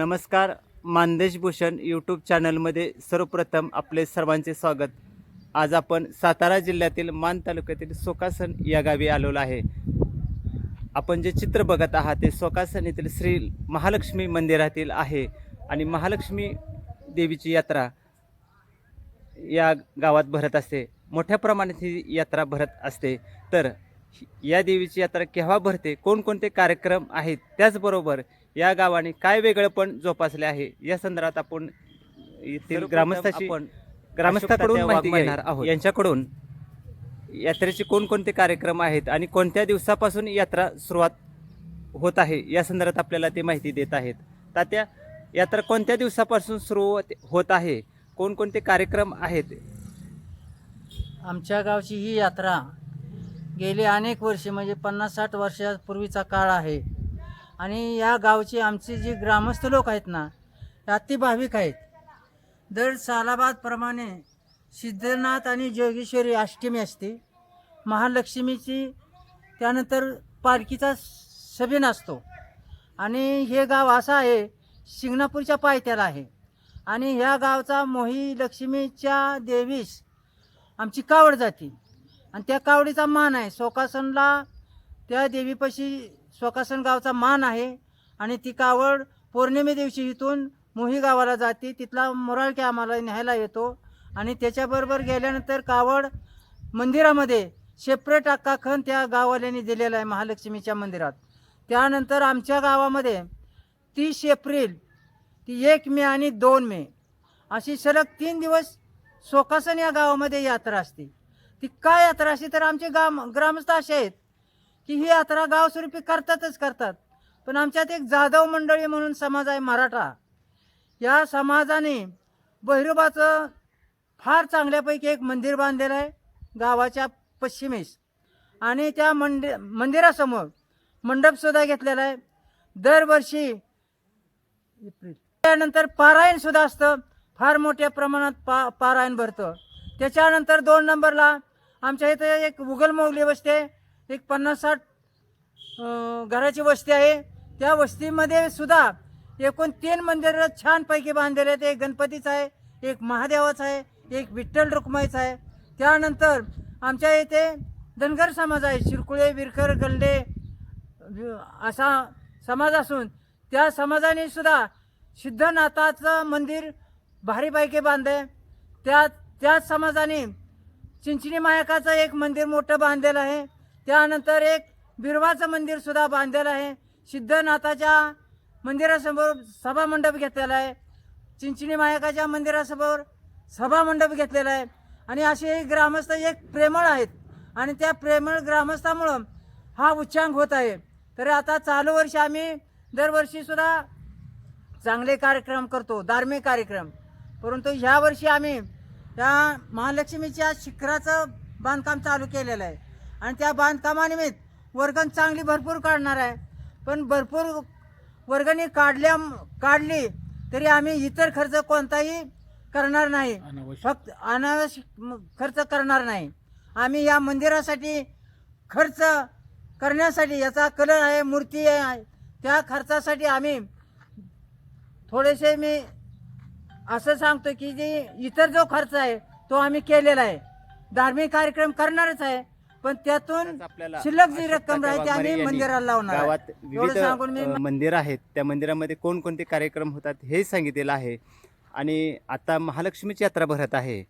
नमस्कार मानदेश भूषण यूट्यूब चॅनलमध्ये सर्वप्रथम आपले सर्वांचे स्वागत. आज आपण सातारा जिल्ह्यातील मान तालुक्यातील सोकासन या गावी आलेलो आहे. आपण जे चित्र बघत आहात ते सोकासन येथील श्री महालक्ष्मी मंदिरातील आहे आणि महालक्ष्मी देवीची यात्रा या गावात भरत असते. मोठ्या प्रमाणात ही यात्रा भरत असते. तर या देवीची यात्रा केव्हा भरते? कोणकोणते कार्यक्रम आहेत? त्याचबरोबर या गावाने काय वेगळेपण जोपासले आहे? या संदर्भात आपण येथील ग्रामस्थाची ग्रामस्थाकडून माहिती घेणार आहोत. यांच्याकडून यात्रेचे कोणकोणते कार्यक्रम आहेत आणि कोणत्या दिवसापासून यात्रा सुरुवात होत आहे? या संदर्भात आपल्याला ते माहिती देत आहेत. तात्या यात्रा कोणत्या दिवसापासून सुरू होत आहे? कोणकोणते कार्यक्रम आहेत? आमच्या गावची ही यात्रा गेली अनेक वर्षे म्हणजे पन्नास साठ वर्षापूर्वीचा काळ आहे. आणि या गावचे आमचे जे ग्रामस्थ लोक आहेत ना ते अति भाविक आहेत. दर सालाबादप्रमाणे सिद्धनाथ आणि जोगेश्वरी अष्टमी असते. महालक्ष्मीची त्यानंतर पालखीचा सभेन असतो. आणि हे गाव असं आहे शिंगणापूरच्या पायथ्याला आहे. आणि ह्या गावचा मोही लक्ष्मीच्या देवीस आमची कावड जाती. आणि त्या कावडीचा मान आहे. सोकासनला त्या देवीपाशी सोकासन गावचा मान आहे. आणि ती कावड पौर्णिमे दिवशी इथून मोही गावाला जाते. तिथला मोराळके आम्हाला न्यायला येतो. आणि त्याच्याबरोबर गेल्यानंतर कावड मंदिरामध्ये शेपरे अक्का खण त्या गाववाल्यांनी दिलेला आहे महालक्ष्मीच्या मंदिरात. त्यानंतर आमच्या गावामध्ये तीस एप्रिल ती एक मे आणि दोन मे अशी सलग तीन दिवस सोकासन या गावामध्ये यात्रा असते. ती काय यात्रा असते तर आमचे गाम ग्रामस्थ असे आहेत. की ही यात्रा गावस्वरूपी करतातच करतात. पण आमच्यात एक जाधव मंडळी म्हणून समाज आहे मराठा. या समाजाने बहिरोबाचं फार चांगल्यापैकी एक मंदिर बांधलेलं आहे गावाच्या पश्चिमेस. आणि त्या मंदि मंदिरासमोर मंडपसुद्धा घेतलेला आहे. दरवर्षी एप्रिल त्यानंतर पारायणसुद्धा असतं. फार मोठ्या प्रमाणात पा पारायण भरतं. त्याच्यानंतर दोन नंबरला आमच्या इथं एक उगलमौली वस्ती आहे. एक पन्नास साठ घराची वस्ती आहे. त्या वस्तीमध्ये सुद्धा एकूण तीन मंदिरं छानपैकी बांधलेले आहेत. एक गणपतीचं आहे एक महादेवाचं आहे एक विठ्ठल रुक्माईचं आहे. त्यानंतर आमच्या इथे धनगर समाज आहे. शिरकुळे विरकर गल्ले असा समाज असून त्या समाजाने सुद्धा सिद्धनाथाचं मंदिर भारीपैकी बांधले त्या त्याच समाजाने चिंचणी मायकाचं एक मंदिर मोठं बांधलेलं आहे. त्यानंतर एक बिरवाचं मंदिरसुद्धा बांधलेलं आहे. सिद्धनाथाच्या मंदिरासमोर सभामंडप घेतलेला आहे. चिंचणी मायकाच्या मंदिरासमोर सभामंडप घेतलेला आहे. आणि असे ग्रामस्थ एक प्रेमळ आहेत. आणि त्या प्रेमळ ग्रामस्थामुळं हा उच्चांक होत आहे. तर आता चालू वर्षी आम्ही दरवर्षीसुद्धा चांगले कार्यक्रम करतो धार्मिक कार्यक्रम. परंतु ह्या वर्षी आम्ही त्या महालक्ष्मीच्या शिखराचं बांधकाम चालू केलेलं आहे. आणि त्या बांधकामानिमित्त वर्गण चांगली भरपूर काढणार आहे. पण भरपूर वर्गणी काढल्या काढली तरी आम्ही इतर खर्च कोणताही करणार नाही. फक्त अनावश्यक खर्च करणार नाही. आम्ही या मंदिरासाठी खर्च करण्यासाठी याचा कलर आहे मूर्ती आहे. त्या खर्चासाठी आम्ही थोडेसे मी असं सांगतो की जे इतर जो खर्च आहे तो आम्ही केलेला आहे. धार्मिक कार्यक्रम करणारच आहे. पण त्यातून आपल्याला शिल्लक जी रक्कम राहते आम्ही यांनी मंदिराला लावणार. गावात एवढं विविध सांगून मी अ, मंदिर आहेत. त्या मंदिरामध्ये कोणकोणते कार्यक्रम होतात हे सांगितलेलं आहे. आणि आता महालक्ष्मीची यात्रा भरत आहे.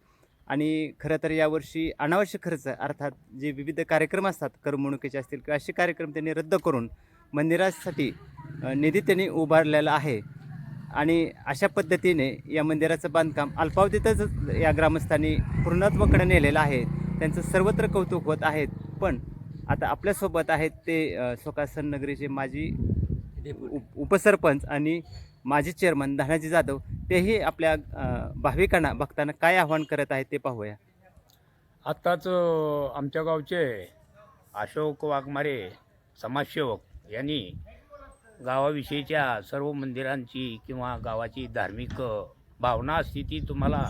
आणि खरं तर यावर्षी अनावश्यक खर्च अर्थात जे विविध कार्यक्रम असतात करमणुकीचे असतील किंवा असे कार्यक्रम त्यांनी रद्द करून मंदिरासाठी अ, निधी त्यांनी उभारलेला आहे. आणि अशा पद्धतीने या मंदिराचं बांधकाम अल्पावधीतच या ग्रामस्थांनी पूर्णत्वाकडे नेलेलं आहे. त्यांचं सर्वत्र कौतुक होत आहेत. पण आता आपल्यासोबत आहेत ते सोकासन नगरीचे माजी उप उपसरपंच आणि माजी चेअरमन धनाजी जाधव तेही आपल्या भाविकांना भक्तांना काय आव्हान करत आहेत ते पाहूया. आत्ताच आमच्या गावचे अशोक वाघमारे समाजसेवक यांनी गावाविषयीच्या सर्व मंदिरांची किंवा गावाची धार्मिक भावना असती ती तुम्हाला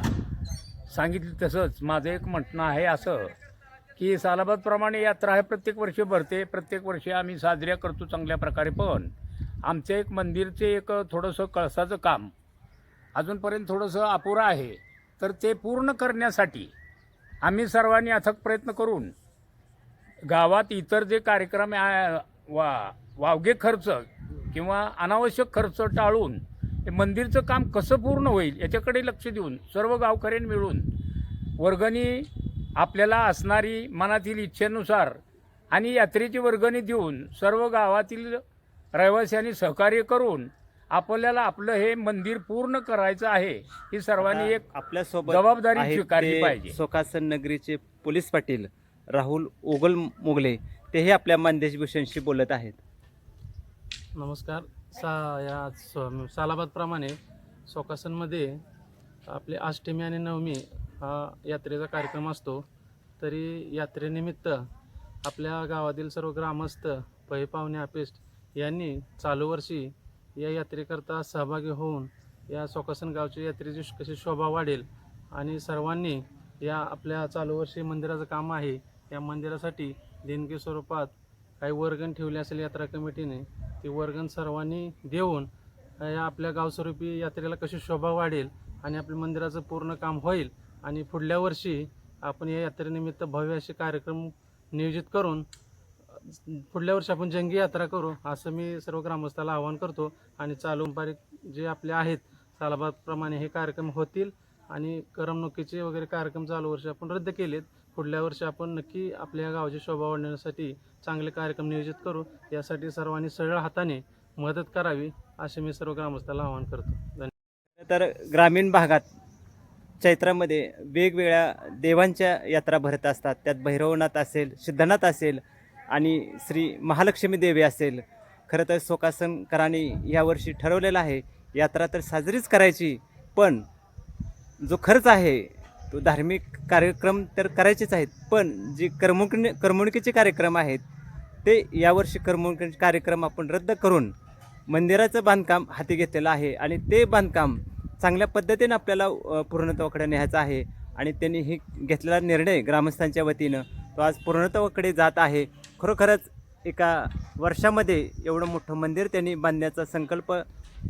सांगितली तसंच माझं एक म्हणणं आहे असं की सालाबादप्रमाणे यात्रा आहे प्रत्येक वर्षी भरते प्रत्येक वर्षी आम्ही साजऱ्या करतो चांगल्या प्रकारे. पण आमचं एक मंदिरचे एक थोडंसं कळसाचं काम अजूनपर्यंत थोडंसं अपुरं आहे. तर ते पूर्ण करण्यासाठी आम्ही सर्वांनी अथक प्रयत्न करून गावात इतर जे कार्यक्रम आहे, वा वावगे खर्च किंवा अनावश्यक खर्च टाळून हे मंदिरचं काम कसं पूर्ण होईल याच्याकडे लक्ष देऊन सर्व गावकऱ्यांनी मिळून वर्गणी आपल्याला असणारी मनातील इच्छेनुसार आणि यात्रेची वर्गणी देऊन सर्व गावातील रहिवाशांनी सहकार्य करून आपल्याला आपलं हे मंदिर पूर्ण करायचं आहे ही सर्वांनी एक आपल्यासोबत जबाबदारी स्वीकारली पाहिजे. सोकासन नगरीचे पोलीस पाटील राहुल ओगल मोगले तेही आपल्या मानदेश भूषणशी बोलत आहेत नमस्कार सा या स- सालाबादप्रमाणे सोकासनमध्ये आपले अष्टमी आणि नवमी हा यात्रेचा कार्यक्रम असतो. तरी यात्रेनिमित्त आपल्या गावातील सर्व ग्रामस्थ पै पाहुणे आपिस्ट यांनी चालू वर्षी या यात्रेकरता सहभागी होऊन या सोकासन गावच्या यात्रेची कशी शोभा वाढेल आणि सर्वांनी या आपल्या चालू वर्षी मंदिराचं काम आहे. या मंदिरासाठी देणगी स्वरूपात काही वर्गण ठेवले असेल यात्रा कमिटीने ती वर्गण सर्वांनी देऊन या आपल्या गावस्वरूपी यात्रेला कशी शोभा वाढेल आणि आपल्या मंदिराचं पूर्ण काम होईल आणि पुढल्या वर्षी आपण या यात्रेनिमित्त भव्य असे कार्यक्रम नियोजित करून पुढल्या वर्षी आपण जंगी यात्रा करू असं मी सर्व ग्रामस्थाला आवाहन करतो. आणि चालू पारिक जे आपले आहेत सालाबादप्रमाणे हे कार्यक्रम होतील आणि करमणुकीचे वगैरे कार्यक्रम चालू वर्षी आपण रद्द केलेत. पुढल्या वर्षी आपण नक्की आपल्या गावाची शोभा वाढवण्यासाठी चांगले कार्यक्रम नियोजित करू. यासाठी सर्वांनी सरळ हाताने मदत करावी असे मी सर्व ग्रामस्थाला आवाहन करतो. धन्यवाद. तर ग्रामीण भागात चैत्रामध्ये वेगवेगळ्या देवांच्या यात्रा भरत असतात. त्यात भैरवनाथ असेल सिद्धनाथ असेल आणि श्री महालक्ष्मी देवी असेल. खरं तर सोकासनकरांनी यावर्षी ठरवलेलं आहे. यात्रा तर साजरीच करायची पण जो खर्च आहे तो धार्मिक कार्यक्रम तर करायचेच आहेत पण जे करमणुक करमणुकीचे कार्यक्रम आहेत ते यावर्षी करमणुकीचे कार्यक्रम आपण रद्द करून मंदिराचं बांधकाम हाती घेतलेलं आहे आणि ते बांधकाम चांगल्या पद्धतीनं आपल्याला पूर्णत्वाकडे न्यायचं आहे आणि त्यांनी ही घेतलेला निर्णय ग्रामस्थांच्या वतीनं तो आज पूर्णत्वाकडे जात आहे. खरोखरच एका वर्षामध्ये एवढं मोठं मंदिर त्यांनी बांधण्याचा संकल्प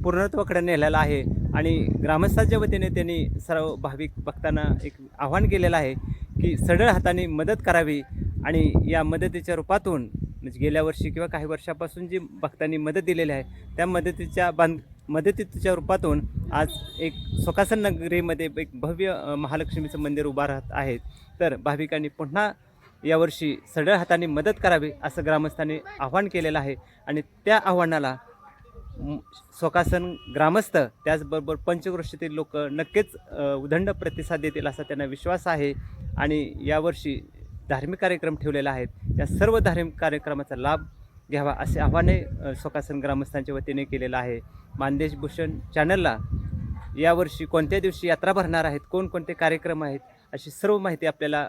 पूर्णत्वाकडे नेलेला आहे. आणि ग्रामस्थांच्या वतीने त्यांनी सर्व भाविक भक्तांना एक आव्हान केलेलं आहे की सडळ हाताने मदत करावी आणि या मदतीच्या रूपातून म्हणजे गेल्या वर्षी किंवा काही वर्षापासून जी भक्तांनी मदत दिलेली आहे त्या मदतीच्या बांध मदतीच्या रूपातून आज एक सोकासन नगरीमध्ये एक भव्य महालक्ष्मीचं मंदिर उभा राहत आहे. तर भाविकांनी पुन्हा यावर्षी सढळ हाताने मदत करावी असं ग्रामस्थांनी आव्हान केलेलं आहे. आणि त्या आव्हानाला स्वकासन सोकासन ग्रामस्थ त्याचबरोबर पंचक्रोशीतील लोक नक्कीच उदंड प्रतिसाद देतील असा त्यांना विश्वास आहे. आणि यावर्षी धार्मिक कार्यक्रम ठेवलेला आहेत. त्या सर्व धार्मिक कार्यक्रमाचा लाभ घ्यावा असे आव्हाने स्वकासन ग्रामस्थांच्या वतीने केलेलं आहे. मानदेश भूषण चॅनलला यावर्षी कोणत्या दिवशी यात्रा भरणार आहेत कोणकोणते कार्यक्रम आहेत अशी सर्व माहिती आपल्याला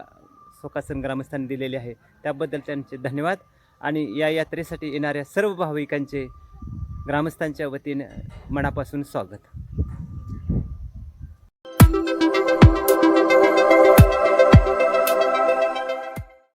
सुखासन ग्रामस्थांनी दिलेले आहे. त्याबद्दल त्यांचे धन्यवाद. आणि या यात्रेसाठी येणाऱ्या सर्व भाविकांचे ग्रामस्थांच्या वतीने मनापासून स्वागत.